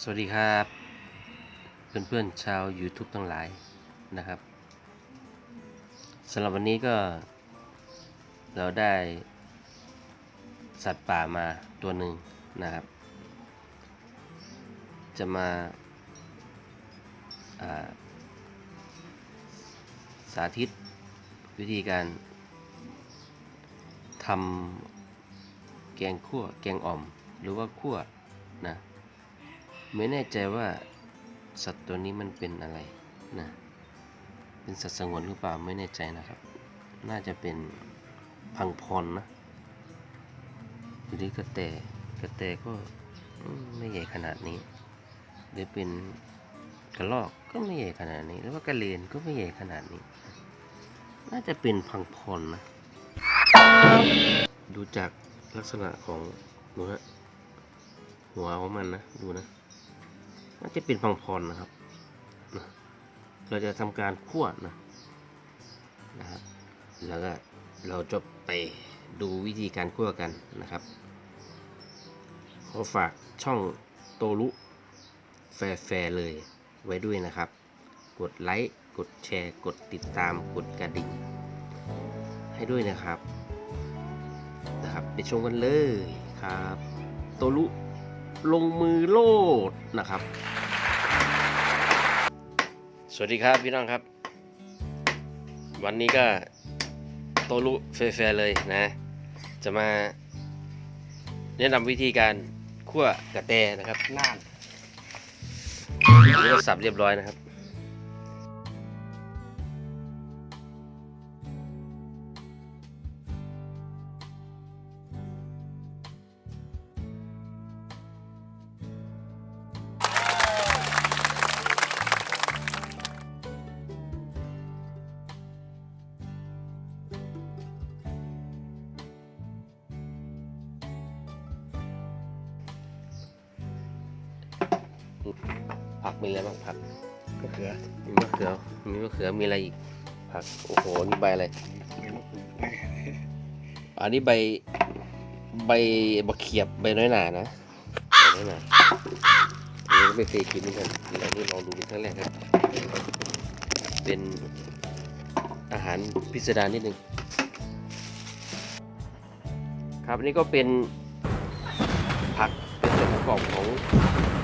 สวัสดีครับ เพื่อนๆชาว YouTube ทั้งหลายนะครับสำหรับวันนี้ก็ เราได้ สัตว์ป่ามาตัวหนึ่งนะครับ จะมาาสาธิตวิธีการทำแกงคั่วแกงอ่อม หรือว่าคั่วนะ ไม่แน่ใจว่าสัตว์ตัวนี้มันเป็นอะไรนะเป็นสัตว์สงวนหรือเปล่าไม่แน่ใจนะครับ น่าจะเป็นพังพรนะหรือกระแตกระแตก็ไม่ใหญ่ขนาดนี้ หรือเป็นกระรอกก็ไม่ใหญ่ขนาดนี้ หรือว่ากระเลนก็ไม่ใหญ่ขนาดนี้ น่าจะเป็นพังพรนะ ดูจากลักษณะของดูฮะหัวของมันนะ ดูนะ น่าจะเป็นพังพรนะครับนะเราจะทำการคั่วนะนะครับแล้วก็เราจะไปดูวิธีการคั่วกันนะครับ ขอฝากช่องโตรุแฟร์เลยไว้ด้วยนะครับ กดไลค์ กดแชร์ กดติดตาม กดกระดิ่ง ให้ด้วยนะครับ นะครับ ไปชมกันเลยครับ โตรุ ลงมือโลดนะครับ สวัสดีครับพี่น้องครับ วันนี้ก็โตรุแฟร์ๆเลยนะ จะมา แนะนำวิธีการคั่วกระแตนะครับน่านนี่ก็สับเรียบร้อยนะครับ ผักมีอะไรบ้างผักก็เขือมีมะเขือมีมะเขือมีอะไรอีกผักโอ้โหนี่ใบอะไรอันนี้ใบใบมะเขียบใบน้อยหนานะใบน้อยหนาอันนี้ก็ไม่เคยกินเหมือนกันเดี๋ยวอันนี้ลองดูเป็นครั้งแรกครับ เป็นอาหารพิสดารนิดนึงครับอันนี้ก็เป็นผักเป็นส่วนประกอบของอ่า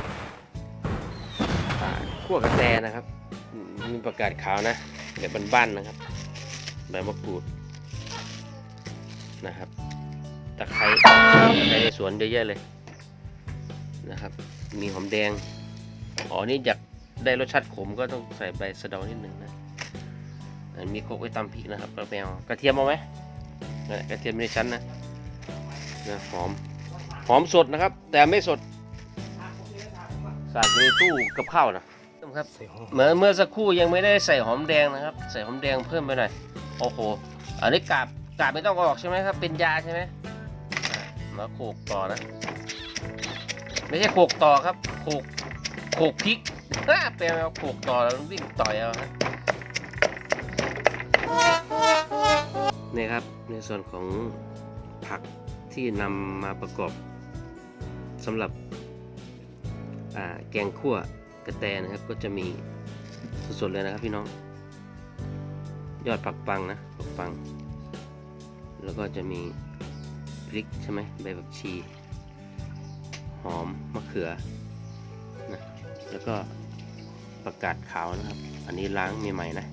ขั่วกระแตนะครับ มีประกาศขาวนะแบบบ้านๆนะครับใบมะกรูดนะครับตะไคร้ในสวนเยอะแยะเลยนะครับ มีหอมแดง อ๋อนี่อยากได้รสชาติขมก็ต้องใส่ใบสะเดานิดนึงนะมีโคกไว้ตำพริกนะครับกระเทียมกระเทียมเอาไหมกระเทียมในชั้นนะนะหอมหอมสดนะครับ แต่ไม่สดใส่ในตู้กับข้าวนะ ครับใส่หอมเหมือนเมื่อสักครู่ยังไม่ได้ใส่หอมแดงนะครับ ใส่หอมแดงเพิ่มไปหน่อยโอ้โหอันนี้กาบกาบไม่ต้องเอาออกใช่ไหมครับ เป็นยาใช่ไหมอะมาโขกต่อนะ ไม่ใช่โขกต่อครับโขกโขกพริกฮ่าแปลว่าโขกต่อแล้ววิ่งต่อยเอาฮะนี่ครับในส่วนของผักที่นำมาประกอบสำหรับอ่าแกงคั่วกระแตนะครับก็จะมีสดๆเลยนะครับพี่น้อง ยอดผักปังนะผักปัง แล้วก็จะมีพริกใช่ไหมใบผักชี หอมมะเขือนะแล้วก็ประกาศขาวนะครับ อันนี้ล้างใหม่ๆนะ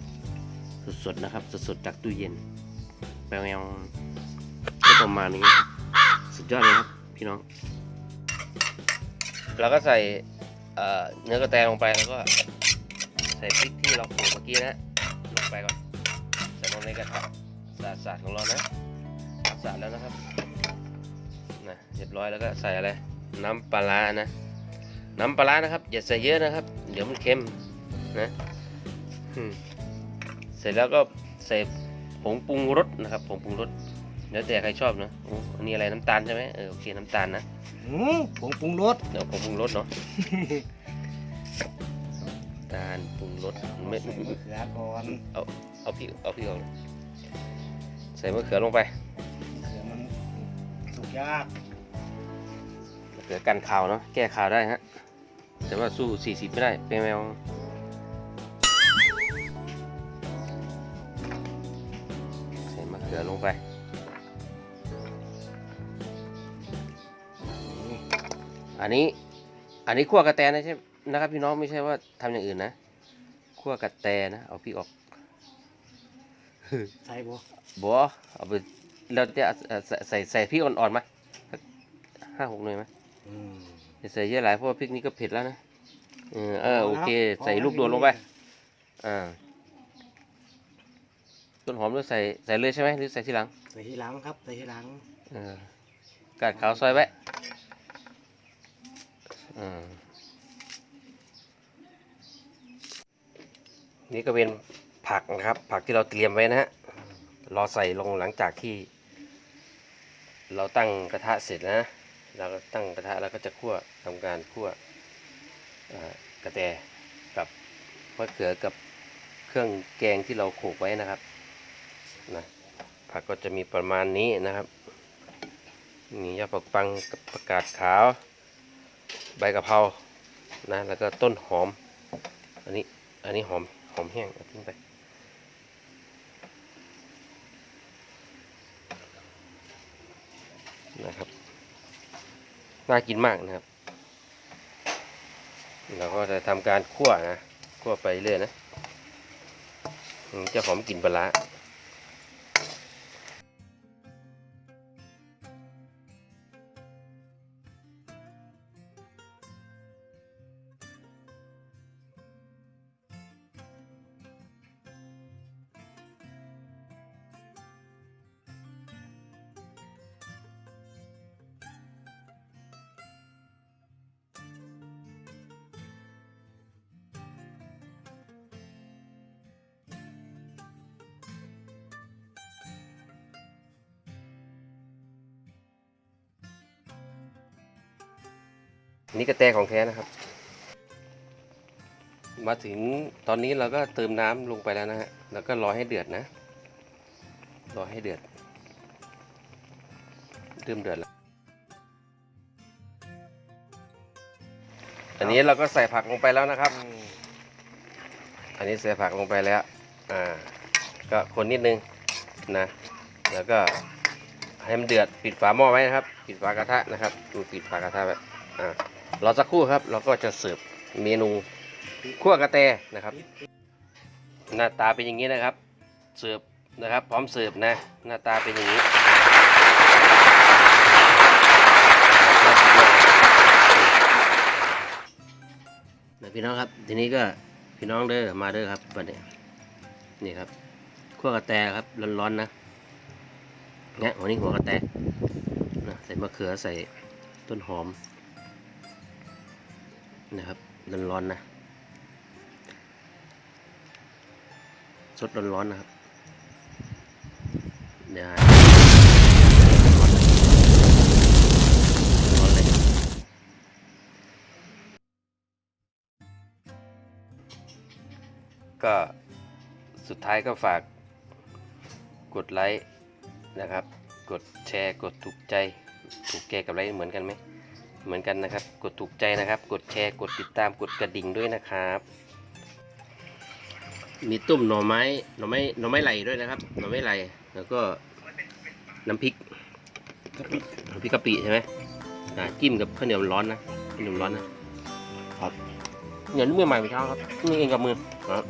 สดๆนะครับ สดๆจากตู้เย็นแปลงก็ประมาณนี้ สุดยอดเลยครับพี่น้องเราก็ใส่ เนื้อกระแตลงไปแล้วก็ใส่พริกที่เราโขลกเมื่อกี้นะลงไปก่อนใส่ลงในกระทะสาดๆของเรานะสาดแล้วนะครับนะเรียบร้อยแล้วก็ใส่อะไรน้ำปลาร้านะน้ำปลาร้านะครับอย่าใส่เยอะนะครับ เดี๋ยวมันเค็มนะเสร็จแล้วก็ใส่ผงปรุงรสนะครับผงปรุงรสแล้วแต่ใครชอบนะอ้อันนี้อะไรน้ำตาลใช่ไหมเออโอเคน้ำตาลนะ หืมผงปรุงรสเดี๋ยวผมปรุงรสเนาะ ตาลปรุงรสไม่ใส่มะเขือก่อนเอาพริกเอาพริกออกใส่มะเขือลงไปมะเขือมันสุกยากมะเขือกันขาวเนาะ แก้ขาวได้ฮะ แต่ว่าสู้ 40 ไม่ได้ เป็นแมวใส่มะเขือลงไป อันนี้อันนี้คั่วกระแตนะใช่นะครับ พี่น้องไม่ใช่ว่าทำอย่างอื่นนะคั่วกระแตนะเอาพริกออกใส่บ่บัวเอาไปแล้วจะเอาใส่ใส่ใส่พริกอ่อนๆไหมสักห้าหกหน่วยไหมอืมอย่าใส่เยอะหลายเพราะว่าพริกนี้ก็เผ็ดแล้วนะเออเออโอเค ใส่ลูกโดดลงไปอ่าต้นหอมด้วยใส่ใส่เลยใช่ไหมหรือใส่ทีหลัง ใส่ทีหลังครับใส่ทีหลังเออกาดขาวซอยไว้อ่า นี่ก็เป็นผักนะครับ ผักที่เราเตรียมไว้นะฮะรอใส่ลงหลังจากที่ เราตั้งกระทะเสร็จนะเราก็ตั้งกระทะแล้วก็จะคั่วทำการคั่วกระแตกับมะเขือกับเครื่องแกงที่เราโขลกไว้นะครับนะผักก็จะมีประมาณนี้นะครับนี่ยอดผักปังกับผักกาดขาว ใบกะเพรานะแล้วก็ต้นหอม อันนี้อันนี้หอมหอมแห้งเอาทิ้งไป นะครับน่ากินมากนะครับเราก็จะทำการคั่วนะคั่วไปเรื่อยนะจะหอมกลิ่นปลา นี่กระแตของแท้นะครับ มาถึงตอนนี้เราก็เติมน้ำลงไปแล้วนะฮะ แล้วก็รอให้เดือดนะ รอให้เดือดเริ่มเดือดแล้ว อันนี้เราก็ใส่ผักลงไปแล้วนะครับ อันนี้ใส่ผักลงไปแล้ว อ่า ก็คนนิดนึงนะ แล้วก็ให้มันเดือด ปิดฝาหม้อไว้นะครับ ปิดฝากระทะนะครับ ดูปิดฝากระทะไว้อ่า รอสักครู่ครับ เราก็จะเสิร์ฟเมนูคั่วกระแตนะครับ หน้าตาเป็นอย่างนี้นะครับ เสิร์ฟนะครับ พร้อมเสิร์ฟนะ หน้าตาเป็นอย่างนี้นะพี่น้องครับ ทีนี้ก็พี่น้องเด้อมาเด้อครับบัดนี้นี่ครับคั่วกระแตครับร้อนๆนะเนี่ยหัวนี้หัวกระแตนะใส่มะเขือใส่ต้นหอม นะครับร้อนๆนะสดร้อนๆนะครับเดี๋ยวร้อนเลยก็สุดท้ายก็ฝากกดไลค์นะครับ กดแชร์ กดถูกใจ ถูกใจกับไลค์เหมือนกันไหม เหมือนกันนะครับ กดถูกใจนะครับ กดแชร์ กดติดตาม กดกระดิ่งด้วยนะครับ มีตุ่มหน่อไม้ หน่อไม้ หน่อไม้ไหลด้วยนะครับ หน่อไม้ไหล แล้วก็น้ำพริกน้ำพริกกะปิใช่ไหมอ่าจิ้มกับข้าวเหนียวร้อนนะข้าวเหนียวร้อนนะครับเหนียวนี่มือใหม่เมื่อเช้าครับนี่เองกับมือครับ